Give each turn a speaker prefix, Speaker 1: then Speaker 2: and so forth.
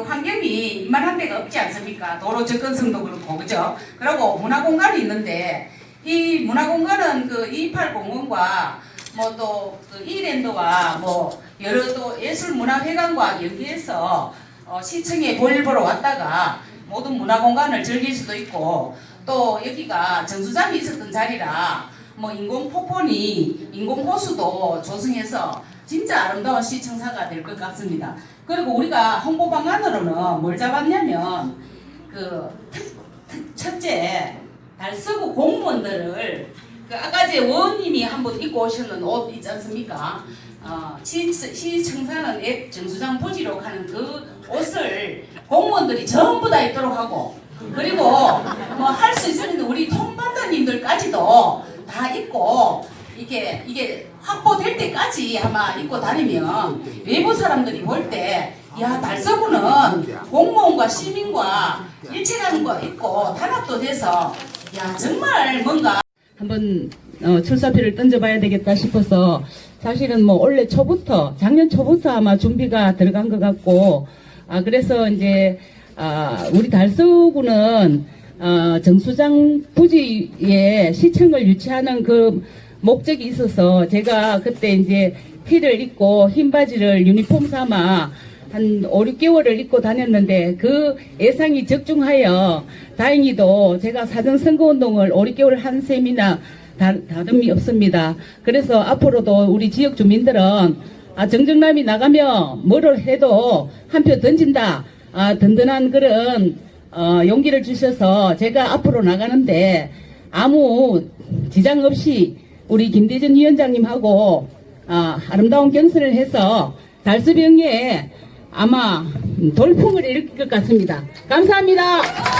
Speaker 1: 그 환경이 이만한 데가 없지 않습니까? 도로 접근성도 그렇고 그죠? 그리고 문화 공간이 있는데 이 문화 공간은 그 28공원과 뭐 또그 이랜드와 뭐 여러 또 예술 문화회관과 연계해서 어, 시청에 볼일 보러 왔다가 모든 문화 공간을 즐길 수도 있고 또 여기가 정수장이 있었던 자리라 뭐 인공 폭포니 인공 호수도 조성해서 진짜 아름다운 시청사가 될 것 같습니다. 그리고 우리가 홍보 방안으로는 뭘 잡았냐면 그 첫째 달서구 공무원들을 그 아까 제 원님이 한 번 입고 오셨는 옷 있지 않습니까? 어, 시, 시청사는 앱 정수장 부지로 가는 그 옷을 공무원들이 전부 다 입도록 하고 그리고 뭐 할 수 있으면 우리 통반장님들까지도 다 입고 이게 이게 확보될 때까지 아마 입고 다니면 외부 사람들이 볼 때 야 달서구는 공무원과 시민과 일체라는 거 있고 단합도 돼서 야 정말 뭔가 한번 어, 출사표를 던져봐야 되겠다 싶어서 사실은 뭐 올해 초부터 작년 초부터 아마 준비가 들어간 것 같고 아 그래서 이제 아, 우리 달서구는 어, 정수장 부지에 시청을 유치하는 그 목적이 있어서 제가 그때 이제 피를 입고 흰 바지를 유니폼 삼아 한 5, 6개월을 입고 다녔는데 그 예상이 적중하여 다행히도 제가 사전 선거운동을 5, 6개월 한 셈이나 다, 다름이 없습니다. 그래서 앞으로도 우리 지역 주민들은 아, 정정남이 나가면 뭐를 해도 한 표 던진다. 아, 든든한 그런 어, 용기를 주셔서 제가 앞으로 나가는데 아무 지장 없이 우리 김대전 위원장님하고 아, 아름다운 경선을 해서 달수병에 아마 돌풍을 일으킬 것 같습니다. 감사합니다.